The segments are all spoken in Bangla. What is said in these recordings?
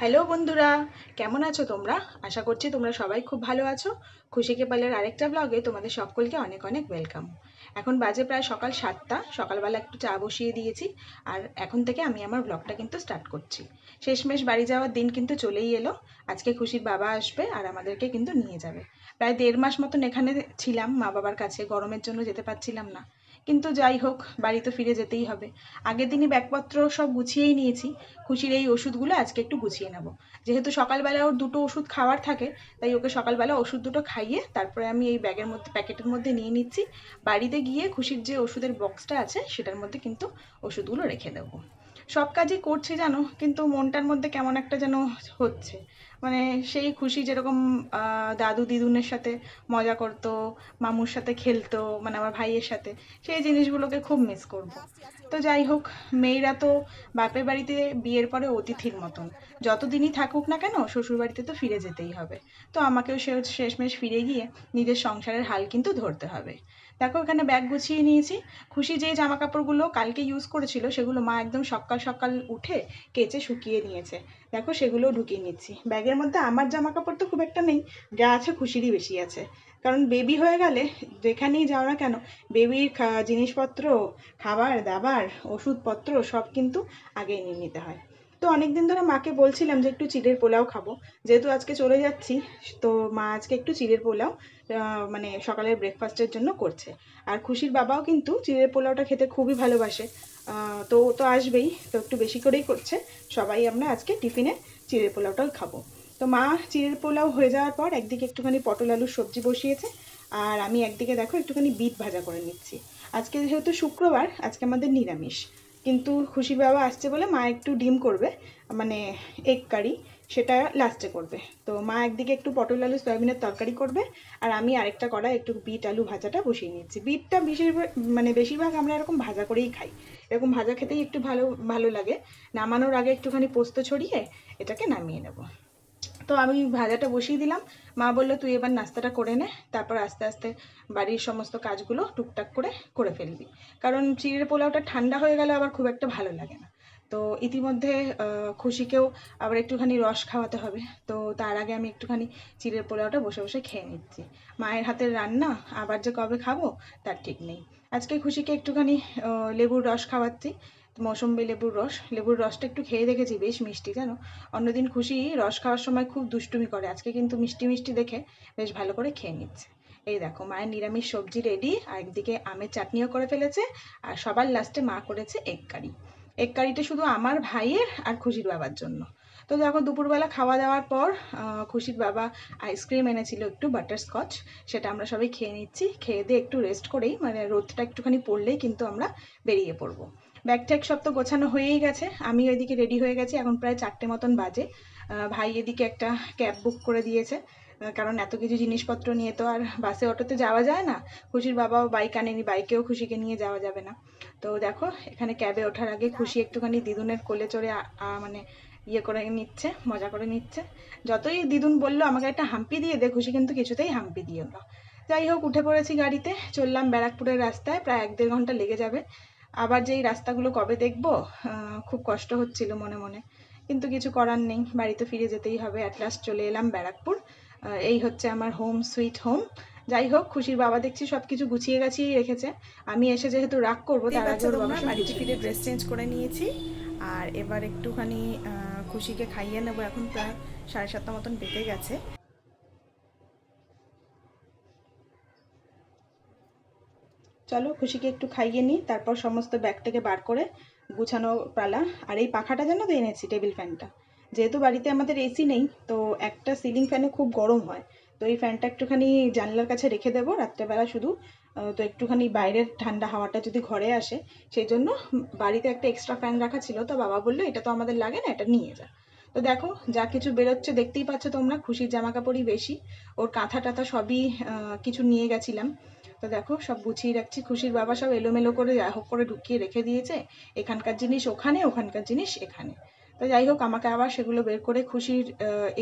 হ্যালো বন্ধুরা, কেমন আছো তোমরা? আশা করছি তোমরা সবাই খুব ভালো আছো। খুশিকে পালের আরেকটা ব্লগে তোমাদের সকলকে অনেক অনেক ওয়েলকাম এখন বাজে প্রায় সকাল সাতটা, সকালবেলা একটু চা বসিয়ে দিয়েছি, আর এখন থেকে আমি আমার ব্লগটা কিন্তু স্টার্ট করছি। শেষমেশ বাড়ি যাওয়ার দিন কিন্তু চলেই এলো, আজকে খুশির বাবা আসবে আর আমাদেরকে কিন্তু নিয়ে যাবে। প্রায় দেড় মাস মতন এখানে ছিলাম মা বাবার কাছে গরমের জন্য যেতে পারছিলাম না। কিন্তু যাই হোক, বাড়ি তো ফিরে যেতেই হবে। আগের দিনই ব্যাগপত্র সব গুছিয়েই নিয়েছি। খুশির এই ওষুধগুলো আজকে একটু গুছিয়ে নেব। যেহেতু সকালবেলা ওর দুটো ওষুধ খাওয়ার থাকে, তাই ওকে সকালবেলা ওষুধ দুটো খাইয়ে তারপরে আমি এই ব্যাগের মধ্যে, প্যাকেটের মধ্যে নিয়ে নিচ্ছি। বাড়িতে গিয়ে খুশির যে ওষুধের বক্সটা আছে, সেটার মধ্যে কিন্তু ওষুধগুলো রেখে দেবো। সব কাজই করছি জানো, কিন্তু মনটার মধ্যে কেমন একটা যেন হচ্ছে। মানে সেই খুশি যেরকম দাদু দিদুনের সাথে মজা করতো, মামুর সাথে খেলতো মানে আমার ভাইয়ের সাথে, সেই জিনিসগুলোকে খুব মিস করব। তো যাই হোক, মেয়েরা তো বাপের বাড়িতে বিয়ের পরে অতিথির মতন। যতদিনই থাকুক না কেন শ্বশুর বাড়িতে তো ফিরে যেতেই হবে। তো আমাকেও সে শেষমেশ ফিরে গিয়ে নিজের সংসারের হাল কিন্তু ধরতে হবে। দেখো, এখানে ব্যাগ গুছিয়ে নিয়েছি। খুশি যে জামা কাপড়গুলো কালকে ইউজ করেছিল, সেগুলো মা একদম সকাল সকাল উঠে কেচে শুকিয়ে নিয়েছে। দেখো, সেগুলোও ঢুকিয়ে নিচ্ছি। ব্যাগের মধ্যে আমার জামা কাপড় তো খুব একটা নেই, যা আছে খুশিরই বেশি আছে। কারণ বেবি হয়ে গেলে যেখানেই যাও না কেন বেবির জিনিসপত্র, খাবার, দাবার, ওষুধপত্র সব কিন্তু আগে নিয়ে নিতে হয়। তো অনেক দিন ধরে মাকে বলছিলাম যে একটু চিড়ের পোলাও খাব। যেহেতু আজকে চলে যাচ্ছি, তো মা আজকে একটু চিড়ের পোলাও মানে সকালের ব্রেকফাস্টের জন্য করছে। আর খুশির বাবাও কিন্তু চিড়ের পোলাওটা খেতে খুবই ভালোবাসে। তো তো আসবেই, তো একটু বেশি করেই করছে। সবাই আমরা আজকে টিফিনে চিড়ের পোলাওটাও খাব। তো মা চিড়ের পোলাও হয়ে যাওয়ার পর একদিকে একটুখানি পটল আলুর সবজি বসিয়েছে, আর আমি একদিকে দেখো একটুখানি বিট ভাজা করে নিচ্ছি। আজকে যেহেতু শুক্রবার, আজকে আমাদের নিরামিষ। কিন্তু খুশি বাবা আসছে বলে মা একটু ডিম করবে মানে এগ কারি সেটা লাস্টে করবে। তো মা একদিকে একটু পটল আলু, সয়াবিনের তরকারি করবে, আর আমি আরেকটা কড়াই একটু বিট আলু ভাজাটা বসিয়ে নিচ্ছি। বিটটা বেশিরভাগ মানে বেশিরভাগ আমরা এরকম ভাজা করেই খাই। এরকম ভাজা খেতেই একটু ভালো ভালো লাগে। নামানোর আগে একটুখানি পোস্ত ছড়িয়ে এটাকে নামিয়ে নেব। তো আমি ভাজাটা বসিয়ে দিলাম। মা বলল, তুই এবার নাস্তাটা করে নে, তারপর আস্তে আস্তে বাড়ির সমস্ত কাজগুলো টুকটাক করে করে ফেলবি। কারণ চিড়ের পোলাওটা ঠান্ডা হয়ে গেলে আবার খুব একটা ভালো লাগে না। তো ইতিমধ্যে খুশিকেও আবার একটুখানি রস খাওয়াতে হবে। তো তার আগে আমি একটুখানি চিড়ের পোলাওটা বসে বসে খেয়ে নিচ্ছি। মায়ের হাতের রান্না, আবার যে কবে খাব, তার ঠিক নেই। আজকে খুশিকে একটুখানি লেবুর রস খাওয়াচ্ছি। মৌসম্বি লেবুর রস। লেবুর রসটা একটু খেয়ে দেখেছি, বেশ মিষ্টি, জানো? অন্যদিন খুশি রস খাওয়ার সময় খুব দুষ্টুমি করে। আজকে কিন্তু মিষ্টি মিষ্টি দেখে বেশ ভালো করে খেয়ে নিচ্ছে। এই দেখো, মায়ের নিরামিষ সবজি রেডি, আর একদিকে আমের চাটনিও করে ফেলেছে, আর সবার লাস্টে মা করেছে এগ কারি। এগ কারিটা শুধু আমার ভাইয়ের আর খুশির বাবার জন্য। তো দেখো, দুপুরবেলা খাওয়া দাওয়ার পর খুশির বাবা আইসক্রিম এনেছিল একটু, বাটারস্কচ, সেটা আমরা সবাই খেয়ে নিচ্ছি। খেয়ে দিয়ে একটু রেস্ট করেই মানে রোদটা একটুখানি পড়লেই কিন্তু আমরা বেরিয়ে পড়ব। ব্যাগ ট্যাগ সব তো গোছানো হয়েই গেছে। আমি ওইদিকে রেডি হয়ে গেছি। এখন প্রায় চারটে মতন বাজে। ভাই এদিকে একটা ক্যাব বুক করে দিয়েছে। কারণ এত কিছু জিনিসপত্র নিয়ে তো আর বাসে অটোতে যাওয়া যায় না। খুশির বাবাও বাইক আনেনি বাইকেও খুশিকে নিয়ে যাওয়া যাবে না। তো দেখো, এখানে ক্যাবে ওঠার আগে খুশি একটুখানি দিদুনের কোলে চড়ে মানে ইয়ে করে নিচ্ছে, মজা করে নিচ্ছে। যতই দিদুন বলল, আমাকে একটা হাম্পি দিয়ে দে, খুশি কিন্তু কিছুতেই হাম্পি দিয়ে যাই হোক, উঠে পড়েছি গাড়িতে। চললাম ব্যারাকপুরের রাস্তায়। প্রায় এক দেড় ঘণ্টা লেগে যাবে। আবার যেই রাস্তাগুলো কবে দেখব? খুব কষ্ট হচ্ছিল মনে মনে। কিন্তু কিছু করার নেই বাড়িতে ফিরে যেতেই হবে। অ্যাট লাস্ট চলে এলাম ব্যারাকপুর। এই হচ্ছে আমার হোম সুইট হোম যাই হোক খুশির বাবা দেখছি সবকিছু গুছিয়ে গাছিয়েই রেখেছে। আমি এসে যেহেতু রাগ করব তার আগে বাড়িতে ফিরে ড্রেস চেঞ্জ করে নিয়েছি। আর এবার একটুখানি খুশিকে খাইয়ে নেব। এখন প্রায় সাড়ে সাতটা মতন বেঁকে গেছে। চলো খুশিকে একটু খাইয়ে নিই, তারপর সমস্ত ব্যাগ থেকে বার করে গুছানো পালা। আর এই পাখাটা যেন তো এনেছি টেবিল ফ্যানটা। যেহেতু বাড়িতে আমাদের এসি নেই, তো একটা সিলিং ফ্যানে খুব গরম হয়। তো এই ফ্যানটা একটুখানি জানলার কাছে রেখে দেবো, রাত্রেবেলা শুধু। তো একটুখানি বাইরের ঠান্ডা হাওয়াটা যদি ঘরে আসে, সেই জন্য বাড়িতে একটা এক্সট্রা ফ্যান রাখা ছিল। তো বাবা বলল, এটা তো আমাদের লাগে না, এটা নিয়ে যা। তো দেখো, যা কিছু বেরোচ্ছে দেখতেই পাচ্ছ তোমরা, খুশির জামা কাপড়ই বেশি। ওর কাঁথা টাথা সবই কিছু নিয়ে গেছিলাম। তো দেখো, সব গুছিয়ে রাখছি। খুশির বাবা সব এলোমেলো করে যাই হোক করে ঢুকিয়ে রেখে দিয়েছে। এখানকার জিনিস ওখানে, ওখানকার জিনিস এখানে। তো যাই হোক, আমাকে আবার সেগুলো বের করে খুশির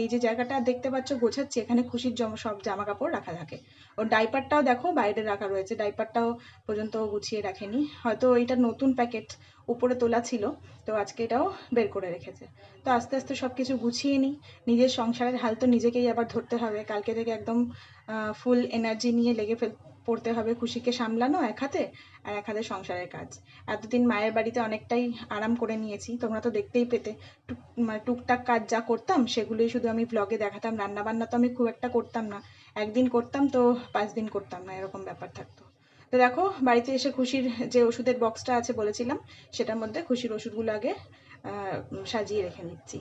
এই যে জায়গাটা দেখতে পাচ্ছ, গোছাচ্ছি। এখানে খুশির সব জামা কাপড় রাখা থাকে। ওর ডাইপারটাও দেখো বাইরে রাখা রয়েছে। ডাইপারটাও পর্যন্ত গুছিয়ে রাখেনি। হয়তো এইটা নতুন প্যাকেট উপরে তোলা ছিল, তো আজকে এটাও বের করে রেখেছে। তো আস্তে আস্তে সব কিছু গুছিয়ে নিই। নিজের সংসারের হাল তো নিজেকেই আবার ধরতে হবে। কালকে থেকে একদম ফুল এনার্জি নিয়ে লেগে ফেল, পড়তে হবে খুশিকে সামলানো এক হাতে আর এক হাতে সংসারের কাজ। এতদিন মায়ের বাড়িতে অনেকটাই আরাম করে নিয়েছি, তোমরা তো দেখতেই পেতে। টুক মানে টুকটাক কাজ যা করতাম, সেগুলোই শুধু আমি ব্লগে দেখাতাম। রান্নাবান্না তো আমি খুব একটা করতাম না। একদিন করতাম তো পাঁচ দিন করতাম না, এরকম ব্যাপার থাকতো। তো দেখো, বাড়িতে এসে খুশির যে ওষুধের বক্সটা আছে বলেছিলাম, সেটার মধ্যে খুশির ওষুধগুলো আগে সাজিয়ে রেখে নিচ্ছি।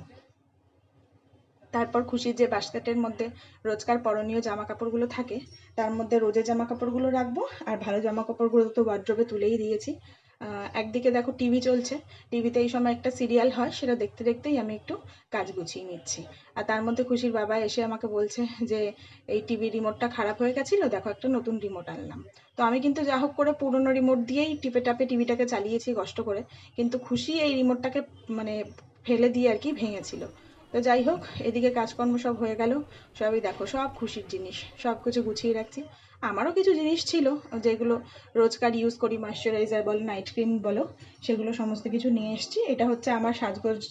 তারপর খুশির যে বাস্কেটের মধ্যে রোজকার পরনীয় জামা কাপড়গুলো থাকে, তার মধ্যে রোজের জামা কাপড়গুলো রাখব, আর ভালো জামা কাপড়গুলো তো ওয়ার্ড্রোবে তুলেই দিয়েছি। একদিকে দেখো টিভি চলছে। টিভিতে এই সময় একটা সিরিয়াল হয়, সেটা দেখতে দেখতেই আমি একটু কাজ গুছিয়ে নিচ্ছি। আর তার মধ্যে খুশির বাবা এসে আমাকে বলছে যে, এই টিভি রিমোটটা খারাপ হয়ে গেছিল, দেখো একটা নতুন রিমোট আনলাম। তো আমি কিন্তু যা হোক করে পুরনো রিমোট দিয়েই টিপে টাপে টিভিটাকে চালিয়েছি কষ্ট করে। কিন্তু খুশি এই রিমোটটাকে মানে ফেলে দিয়ে আর কি ভেঙেছিল। তো যাই হোক, এদিকে কাজকর্ম সব হয়ে গেল। সবই দেখো, সব খুশির জিনিস, সব কিছু গুছিয়ে রাখছি। আমারও কিছু জিনিস ছিল, যেগুলো রোজকার ইউজ করি ময়শ্চারাইজার বলো নাইট ক্রিম বলো, সেগুলো সমস্ত কিছু নিয়ে এসছি। এটা হচ্ছে আমার সাজগোজ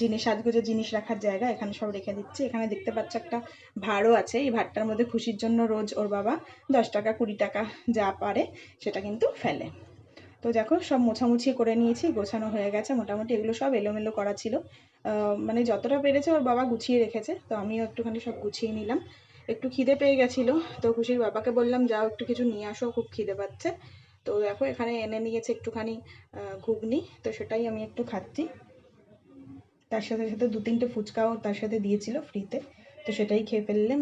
জিনিস সাজগোজের জিনিস রাখার জায়গা, এখানে সব রেখে দিচ্ছি। এখানে দেখতে পাচ্ছ একটা ভাড়ও আছে, এই ভাড়টার মধ্যে খুশির জন্য রোজ ওর বাবা দশ টাকা, কুড়ি টাকা যা পারে, সেটা কিন্তু ফেলে। তো দেখো, সব মোছামুছি করে নিয়েছি, গোছানো হয়ে গেছে, মোটামুটি এগুলো সব এলোমেলো করা ছিল। মানে যতটা পেরেছে ওর বাবা গুছিয়ে রেখেছে, তো আমিও একটুখানি সব গুছিয়ে নিলাম। একটু খিদে পেয়ে গেছিল, তো খুশির বাবাকে বললাম, যাও একটু কিছু নিয়ে আসো, খুব খিদে পাচ্ছে। তো দেখো এখানে এনে নিয়েছে একটুখানি ঘুগনি, তো সেটাই আমি একটু খাচ্ছি। তার সাথে সাথে দু তিনটে ফুচকাও তার সাথে দিয়েছিল ফ্রিতে, তো সেটাই খেয়ে ফেললাম।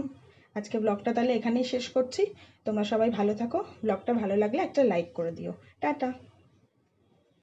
আজকে ব্লগটা তাহলে এখানেই শেষ করছি। তোমরা সবাই ভালো থাকো, ব্লগটা ভালো লাগলে একটা লাইক করে দিও। টাটা।